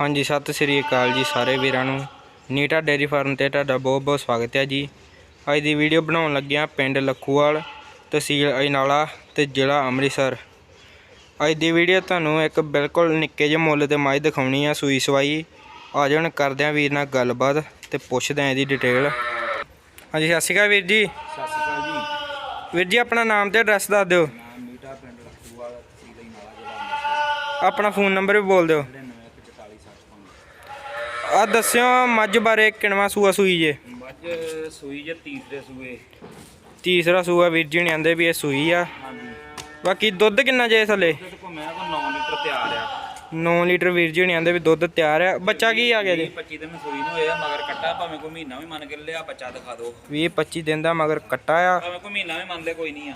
ਹਾਂਜੀ ਸਤਿ ਸ੍ਰੀ ਅਕਾਲ ਜੀ ਸਾਰੇ ਵੀਰਾਂ ਨੂੰ। ਨੀਟਾ ਡੇਅਰੀ ਫਾਰਮ ਤੇ ਤੁਹਾਡਾ ਬਹੁਤ ਬਹੁਤ ਸਵਾਗਤ ਹੈ ਜੀ। ਅੱਜ ਦੀ ਵੀਡੀਓ ਬਣਾਉਣ ਲੱਗਿਆ ਪਿੰਡ ਲੱਖੂਵਾਲ ਤਹਿਸੀਲ ਅਜਨਾਲਾ ਤੇ ਜ਼ਿਲ੍ਹਾ ਅੰਮ੍ਰਿਤਸਰ। ਅੱਜ ਦੀ ਵੀਡੀਓ ਤੁਹਾਨੂੰ ਇੱਕ ਬਿਲਕੁਲ ਨਿੱਕੇ ਜਿਹੇ ਮੁੱਲ ਤੇ ਮੱਝ ਦਿਖਾਉਣੀ ਆ ਸੂਈ ਸਵਾਈ। ਆ ਜਾਣ ਕਰਦੇ ਆ ਵੀਰ ਨਾਲ ਗੱਲਬਾਤ ਤੇ ਪੁੱਛਦੇ ਆ ਇਹਦੀ ਡਿਟੇਲ ਹਾਂਜੀ ਸਤਿ ਸ਼੍ਰੀ ਅਕਾਲ ਵੀਰ ਜੀ। ਸਤਿ ਸ਼੍ਰੀ ਅਕਾਲ ਜੀ। ਵੀਰ ਜੀ ਆਪਣਾ ਨਾਮ ਤੇ ਐਡਰੈਸ ਦੱਸ ਦਿਓ। ਨਾਮ ਮੀਟਾ ਪਿੰਡ ਰੱਖੂਵਾਲ ਤਹਿਸੀਲ ਨਾਲਾ ਜ਼ਿਲ੍ਹਾ ਆਪਣਾ ਫੋਨ ਨੰਬਰ ਵੀ ਬੋਲ ਦਿਓ। 994465 ਆ ਦੱਸਿਓ ਮੱਝ ਬਾਰੇ ਕਿਣਵਾ ਸੂਆ ਸੂਈ ਜੇ? ਮੱਝ ਸੂਈ ਜੇ ਤੀਸਰੇ ਸੂਏ। ਤੀਸਰਾ ਸੂਆ ਵੀਰ ਜੀ ਨੇ ਆਂਦੇ ਵੀ ਇਹ ਸੂਈ ਆ। ਹਾਂਜੀ। ਬਾਕੀ ਦੁੱਧ ਕਿੰਨਾ ਜੇ ਥੱਲੇ ਕੋ ਮੈਂ ਕੋ 9 ਲੀਟਰ ਤਿਆਰ ਆ। 9 ਲੀਟਰ ਵੀਰ ਜੀ ਨੇ ਆਂਦੇ ਵੀ ਦੁੱਧ ਤਿਆਰ ਆ। ਬੱਚਾ ਕੀ ਆ ਗਿਆ ਜੀ? 25 ਦਿਨ ਸੂਈ ਨੂੰ ਹੋਇਆ ਮਗਰ ਕੱਟਾ ਭਾਵੇਂ ਕੋਈ ਮਹੀਨਾ ਵੀ ਮੰਨ ਕੇ ਲਿਆ ਬੱਚਾ ਦਿਖਾ ਦਿਓ। 20 25 ਦਿਨ ਦਾ ਮਗਰ ਕੱਟਾ ਆ। ਭਾਵੇਂ ਕੋਈ ਮਹੀਨਾ ਵੀ ਮੰਨ ਲੈ ਕੋਈ ਨਹੀਂ ਆ।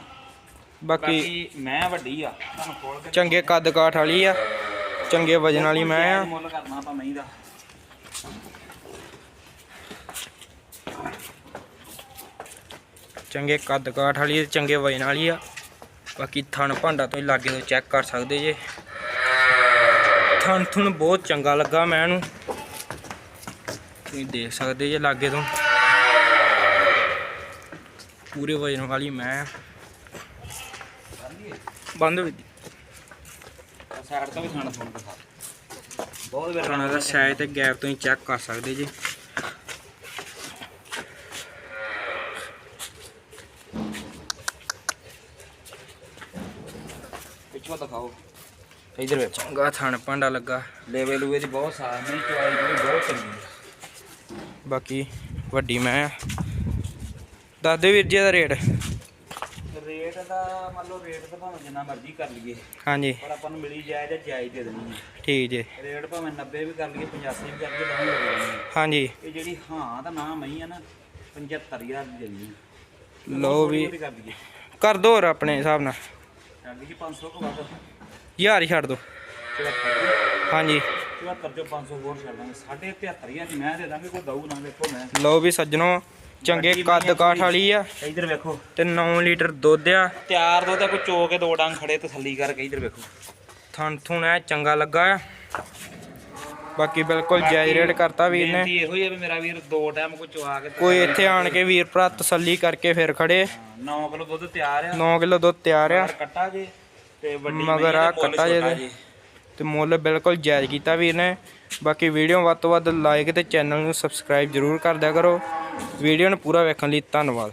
ਬਾਕੀ ਬਾਕੀ ਮੈਂ ਵੱਡੀ ਆ ਤੁਹਾਨੂੰ ਖੋਲ ਕੇ ਚੰਗੇ ਕੱਦ ਕਾਠ ਵਾਲੀ ਆ। ਚੰਗੇ ਵਜਨ ਵਾਲੀ ਮੈਂ ਆ। ਮੁੱਲ ਕਰਨਾ ਆਪਾਂ ਮਹੀਂ ਦਾ। ਚੰਗੇ ਕੱਦ ਕਾਠ ਵਾਲੀ ਤੇ ਚੰਗੇ ਵਜਨ ਵਾਲੀ ਆ। ਬਾਕੀ ਥਣ ਭਾਂਡਾ ਤੁਸੀਂ ਲਾਗੇ ਤੋਂ ਚੈੱਕ ਕਰ ਸਕਦੇ ਜੇ। ਥਣ ਥੁਣ ਬਹੁਤ ਚੰਗਾ ਲੱਗਾ ਮੈਂ ਇਹਨੂੰ। ਤੁਸੀਂ ਦੇਖ ਸਕਦੇ ਜੇ ਲਾਗੇ ਤੋਂ। ਪੂਰੇ ਵਜਨ ਵਾਲੀ ਮੈਂ ਬੰਦ ਵੀ ਸਾਈਡ ਤੋਂ ਵੀ ਖਾਣਾ ਫੋਨ ਦਿਖਾ। ਬਹੁਤ ਥਣਾ ਦਾ ਸਾਈਜ਼ ਤੇ ਗੈਪ ਤੋਂ ਹੀ ਚੈੱਕ ਕਰ ਸਕਦੇ ਜੀ। ਪਿੱਛੋਂ ਦਿਖਾਓ। ਇਧਰ ਵੇਖੋ। ਚੰਗਾ ਥਣ ਭਾਂਡਾ ਲੱਗਾ। ਲੈਵਲ ਲੂਵੇ ਦੀ ਬਹੁਤ ਸਾਰ ਨਹੀਂ ਚੁਆਈ ਜਿਹੜੀ ਬਹੁਤ ਚੰਗੀ ਬਾਕੀ ਵੱਡੀ ਮੈਂ ਦੱਸ ਦਿਓ ਵੀਰ ਜੀ ਇਹਦਾ ਰੇਟ। ਰੇਟ ਦਾ ਮੰਨ ਲਓ ਰੇਟ ਤਾਂ ਭਾਵੇਂ ਜਿੰਨਾ ਮਰਜ਼ੀ ਕਰ ਲਈਏ ਹਾਂਜੀ। ਪਰ ਆਪਾਂ ਨੂੰ ਮਿਲੀ ਜਾਏ ਤੇ ਜਾਇਜ਼ ਦੇ ਦੇਣੀ ਹੈ। ਠੀਕ ਜੀ। ਰੇਟ ਭਾਵੇਂ 90 ਵੀ ਕਰ ਲਈਏ 85 ਵੀ ਕਰ ਲਈਏ ਤਾਂ ਵੀ ਦੇ ਦੇਣੀ ਹੈ ਹਾਂਜੀ। ਇਹ ਜਿਹੜੀ ਹਾਂ ਦਾ ਨਾਮ ਮਈ ਆ ਨਾ 75000 ਦੀ ਦੇਣੀ ਹੈ। ਲਓ ਵੀ ਥੋੜ੍ਹੀ ਕਰ ਦੋ ਹੋਰ ਆਪਣੇ ਹਿਸਾਬ ਨਾਲ। ਕਰ ਲਈਏ 500 ਕੋ ਵੱਧ। ਹਜ਼ਾਰ ਹੀ ਛੱਡ ਦੋ। 74 ਹਾਂਜੀ। 74 ਚੋਂ 500 ਹੋਰ ਛੱਡ ਦਾਂਗੇ। 75000 ਦੀ ਮੈਂ ਦੇ ਦਾਂਗੇ ਕੋਈ ਦਊ ਨਾ ਵੇਖੋ ਮੈਂ। ਲਓ ਵੀ ਸੱਜਣੋ ਚੰਗੇ ਕੱਦ ਕਾਠ ਵਾਲੀ ਆ। ਇਧਰ ਵੇਖੋ। ਤੇ 9 ਲੀਟਰ ਦੁੱਧ ਆ। ਤਿਆਰ ਦੋ ਤਾਂ ਕੋਈ ਚੋ ਕੇ ਦੋ ਡੰਗ ਖੜੇ ਤਸੱਲੀ ਕਰਕੇ ਇਧਰ ਵੇਖੋ। ਥਣ ਥੁਣ ਐ ਚੰਗਾ ਲੱਗਾ ਆ। ਬਾਕੀ ਬਿਲਕੁਲ ਜਾਇਜ਼ ਰੇਟ ਕਰਤਾ ਵੀਰ ਨੇ। ਇਹੋ ਹੀ ਵੀ ਮੇਰਾ ਵੀਰ ਦੋ ਟਾਈਮ ਕੋਈ ਚਵਾ ਕੇ ਕੋਈ ਇੱਥੇ ਆਣ ਕੇ ਵੀਰ ਭਰਾ ਤਸੱਲੀ ਕਰਕੇ ਫਿਰ ਖੜੇ। 9 ਕਿਲੋ ਦੁੱਧ ਤਿਆਰ ਆ। 9 ਕਿਲੋ ਦੁੱਧ ਤਿਆਰ ਆ। ਕੱਟਾ ਜੇ ਤੇ ਵੱਡੀ ਮਗਰ ਆ ਕੱਟਾ ਜੇ। ਤੇ ਮੁੱਲ ਬਿਲਕੁਲ ਜਾਇਜ਼ ਕੀਤਾ ਵੀਰ ਨੇ। ਬਾਕੀ ਵੀਡੀਓ ਵੱਧ ਤੋਂ ਵੱਧ ਲਾਈਕ ਤੇ ਚੈਨਲ ਨੂੰ ਸਬਸਕ੍ਰਾਈਬ ਜ਼ਰੂਰ ਕਰ ਦਿਆ ਕਰੋ। ਵੀਡੀਓ ਨੂੰ ਪੂਰਾ ਵੇਖਣ ਲਈ ਧੰਨਵਾਦ।